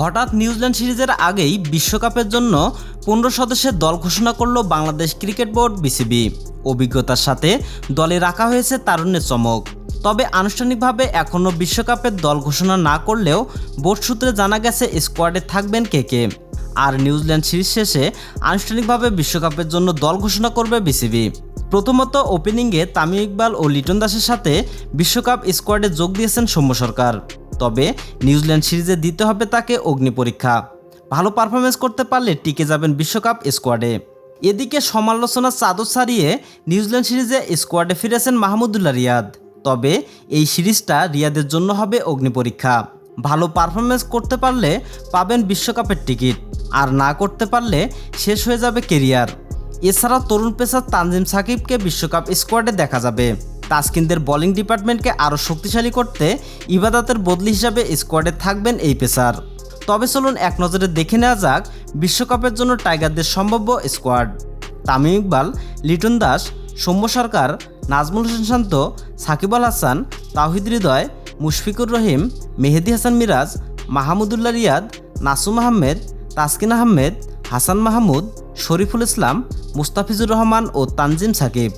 হঠাৎ নিউজিল্যান্ড সিরিজের আগেই বিশ্বকাপের জন্য পনেরো সদস্যের দল ঘোষণা করল বাংলাদেশ ক্রিকেট বোর্ড বিসিবি। অভিজ্ঞতার সাথে দলে রাখা হয়েছে তারুণ্যের চমক। তবে আনুষ্ঠানিকভাবে এখনও বিশ্বকাপের দল ঘোষণা না করলেও বোর্ড সূত্রে জানা গেছে স্কোয়াডে থাকবেন কে কে। আর নিউজিল্যান্ড সিরিজ শেষে আনুষ্ঠানিকভাবে বিশ্বকাপের জন্য দল ঘোষণা করবে বিসিবি। প্রথমত ওপেনিংয়ে তামিম ইকবাল ও লিটন দাসের সাথে বিশ্বকাপ স্কোয়াডে যোগ দিয়েছেন সৌম্য সরকার। তবে নিউজিল্যান্ড সিরিজে দিতে হবে তাকে অগ্নি পরীক্ষা। ভালো পারফরমেন্স করতে পারলে টিকে যাবেন বিশ্বকাপ স্কোয়াডে এদিকে সমালোচনার চাদর ছাড়িয়ে নিউজিল্যান্ড সিরিজে স্কোয়াডে ফিরেছেন মাহমুদুল্লাহ রিয়াদ। তবে এই সিরিজটা রিয়াদের জন্য হবে অগ্নি পরীক্ষা। ভালো পারফরমেন্স করতে পারলে পাবেন বিশ্বকাপের টিকিট। আর না করতে পারলে শেষ হয়ে যাবে কেরিয়ার এছাড়া তরুণ পেসার তানজিম সাকিবকে বিশ্বকাপ স্কোয়াডে দেখা যাবে। তাসকিনদের বোলিং ডিপার্টমেন্টকে আরও শক্তিশালী করতে ইবাদতের বদলি হিসাবে স্কোয়াডে থাকবেন এই পেসার। তবে চলুন এক নজরে দেখে নেওয়া যাক বিশ্বকাপের জন্য টাইগারদের সম্ভাব্য স্কোয়াড। তামিম ইকবাল, লিটন দাস, সৌম্য সরকার, নাজমুল হোসেন শান্ত, সাকিব আল হাসান তাহিদ হৃদয়, মুশফিকুর রহিম, মেহেদি হাসান মিরাজ, মাহমুদুল্লাহ রিয়াদ, নাসুম আহমেদ, তাসকিন আহমেদ, হাসান মাহমুদ, শরীফুল ইসলাম, মুস্তাফিজুর রহমান ও তানজিম সাকিব।